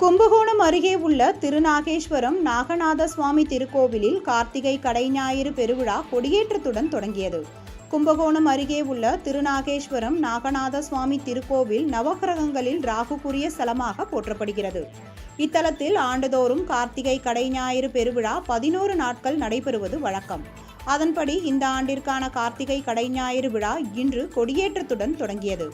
கும்பகோணம் அருகே உள்ள திருநாகேஸ்வரம் நாகநாத சுவாமி திருக்கோவிலில் கார்த்திகை கடைஞாயிறு பெருவிழா கொடியேற்றத்துடன் தொடங்கியது. கும்பகோணம் அருகே உள்ள திருநாகேஸ்வரம் நாகநாத சுவாமி திருக்கோவில் நவகிரகங்களில் ராகுக்குரிய ஸ்தலமாக போற்றப்படுகிறது. இத்தலத்தில் ஆண்டுதோறும் கார்த்திகை கடைஞாயிறு பெருவிழா பதினோரு நாட்கள் நடைபெறுவது வழக்கம். அதன்படி இந்த ஆண்டிற்கான கார்த்திகை கடைஞாயிறு விழா இன்று கொடியேற்றத்துடன் தொடங்கியது.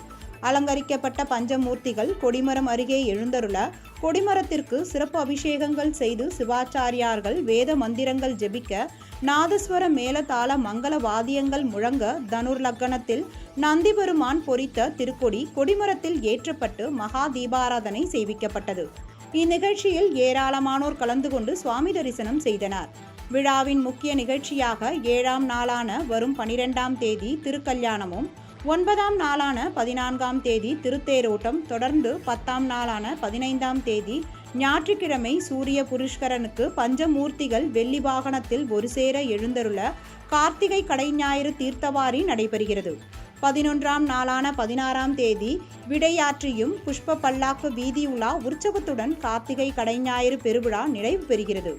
அலங்கரிக்கப்பட்ட பஞ்சமூர்த்திகள் கொடிமரம் அருகே எழுந்தருள கொடிமரத்திற்கு சிறப்பு அபிஷேகங்கள் செய்து சிவாச்சாரியார்கள் வேத மந்திரங்கள் ஜெபிக்க நாதஸ்வர மேலதாள மங்கள வாதியங்கள் முழங்க தனுர் லக்கணத்தில் நந்தி பெருமான் பொறித்த திருக்கொடி கொடிமரத்தில் ஏற்றப்பட்டு மகா தீபாராதனை செய்விக்கப்பட்டது. இந்நிகழ்ச்சியில் ஏராளமானோர் கலந்து கொண்டு சுவாமி தரிசனம் செய்தனர். விழாவின் முக்கிய நிகழ்ச்சியாக ஏழாம் நாளான வரும் பனிரெண்டாம் தேதி திருக்கல்யாணமும் ஒன்பதாம் நாளான பதினான்காம் தேதி திருத்தேரோட்டம் தொடர்ந்து பத்தாம் நாளான பதினைந்தாம் தேதி ஞாயிற்றுக்கிழமை சூரிய புருஷ்கரனுக்கு பஞ்சமூர்த்திகள் வெள்ளி வாகனத்தில் ஒரு சேர எழுந்தருள கார்த்திகை கடைஞாயிறு தீர்த்தவாரி நடைபெறுகிறது. பதினொன்றாம் நாளான பதினாறாம் தேதி விடையாற்றியும் புஷ்ப பல்லாக்கு வீதி உலா உற்சவத்துடன் கார்த்திகை கடைஞாயிறு பெருவிழா நிறைவு பெறுகிறது.